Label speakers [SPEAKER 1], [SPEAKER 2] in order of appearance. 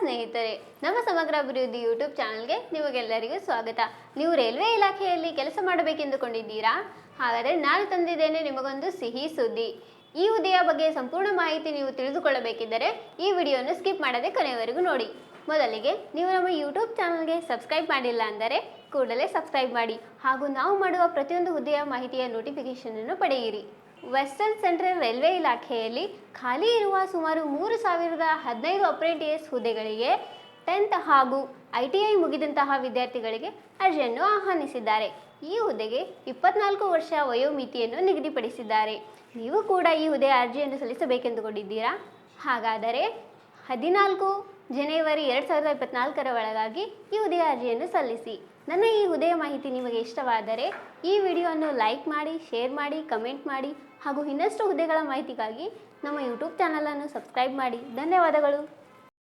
[SPEAKER 1] ಸ್ನೇಹಿತರೆ, ನಮ್ಮ ಸಮಗ್ರ ಅಭಿವೃದ್ಧಿ ಯೂಟ್ಯೂಬ್ ಚಾನಲ್ಗೆ ನಿಮಗೆಲ್ಲರಿಗೂ ಸ್ವಾಗತ. ನೀವು ರೈಲ್ವೆ ಇಲಾಖೆಯಲ್ಲಿ ಕೆಲಸ ಮಾಡಬೇಕೆಂದುಕೊಂಡಿದ್ದೀರಾ? ಹಾಗಾದರೆ ನಾನು ತಂದಿದ್ದೇನೆ ನಿಮಗೊಂದು ಸಿಹಿ ಸುದ್ದಿ. ಈ ಹುದ್ದೆಯ ಬಗ್ಗೆ ಸಂಪೂರ್ಣ ಮಾಹಿತಿ ನೀವು ತಿಳಿದುಕೊಳ್ಳಬೇಕಿದ್ದರೆ ಈ ವಿಡಿಯೋವನ್ನು ಸ್ಕಿಪ್ ಮಾಡದೆ ಕೊನೆಯವರೆಗೂ ನೋಡಿ. ಮೊದಲಿಗೆ, ನೀವು ನಮ್ಮ ಯೂಟ್ಯೂಬ್ ಚಾನಲ್ಗೆ ಸಬ್ಸ್ಕ್ರೈಬ್ ಮಾಡಿಲ್ಲ ಅಂದರೆ ಕೂಡಲೇ ಸಬ್ಸ್ಕ್ರೈಬ್ ಮಾಡಿ ಹಾಗೂ ನಾವು ಮಾಡುವ ಪ್ರತಿಯೊಂದು ಹುದ್ದೆಯ ಮಾಹಿತಿಯ ನೋಟಿಫಿಕೇಶನ್ ಅನ್ನು ಪಡೆಯಿರಿ. ವೆಸ್ಟರ್ನ್ ಸೆಂಟ್ರಲ್ ರೈಲ್ವೆ ಇಲಾಖೆಯಲ್ಲಿ ಖಾಲಿ ಇರುವ ಸುಮಾರು ಮೂರು ಸಾವಿರದ ಹದಿನೈದು ಅಪ್ರೆಂಟಿಸ್ ಹುದ್ದೆಗಳಿಗೆ ಟೆಂತ್ ಹಾಗೂ ಐ ಟಿ ಐ ಮುಗಿದಂತಹ ವಿದ್ಯಾರ್ಥಿಗಳಿಗೆ ಅರ್ಜಿಯನ್ನು ಆಹ್ವಾನಿಸಿದ್ದಾರೆ. ಈ ಹುದ್ದೆಗೆ ಇಪ್ಪತ್ನಾಲ್ಕು ವರ್ಷ ವಯೋಮಿತಿಯನ್ನು ನಿಗದಿಪಡಿಸಿದ್ದಾರೆ. ನೀವು ಕೂಡ ಈ ಹುದ್ದೆ ಅರ್ಜಿಯನ್ನು ಸಲ್ಲಿಸಬೇಕೆಂದುಕೊಂಡಿದ್ದೀರಾ? ಹಾಗಾದರೆ ಹದಿನಾಲ್ಕು ಜನವರಿ ಎರಡು ಸಾವಿರದ ಇಪ್ಪತ್ನಾಲ್ಕರ ಒಳಗಾಗಿ ಈ ಉದಯ ಅರ್ಜಿಯನ್ನು ಸಲ್ಲಿಸಿ. ನನ್ನ ಈ ಹುದೆಯ ಮಾಹಿತಿ ನಿಮಗೆ ಇಷ್ಟವಾದರೆ ಈ ವಿಡಿಯೋವನ್ನು ಲೈಕ್ ಮಾಡಿ, ಶೇರ್ ಮಾಡಿ, ಕಮೆಂಟ್ ಮಾಡಿ ಹಾಗೂ ಇನ್ನಷ್ಟು ಹುದ್ದೆಗಳ ಮಾಹಿತಿಗಾಗಿ ನಮ್ಮ ಯೂಟ್ಯೂಬ್ ಚಾನಲನ್ನು ಸಬ್ಸ್ಕ್ರೈಬ್ ಮಾಡಿ. ಧನ್ಯವಾದಗಳು.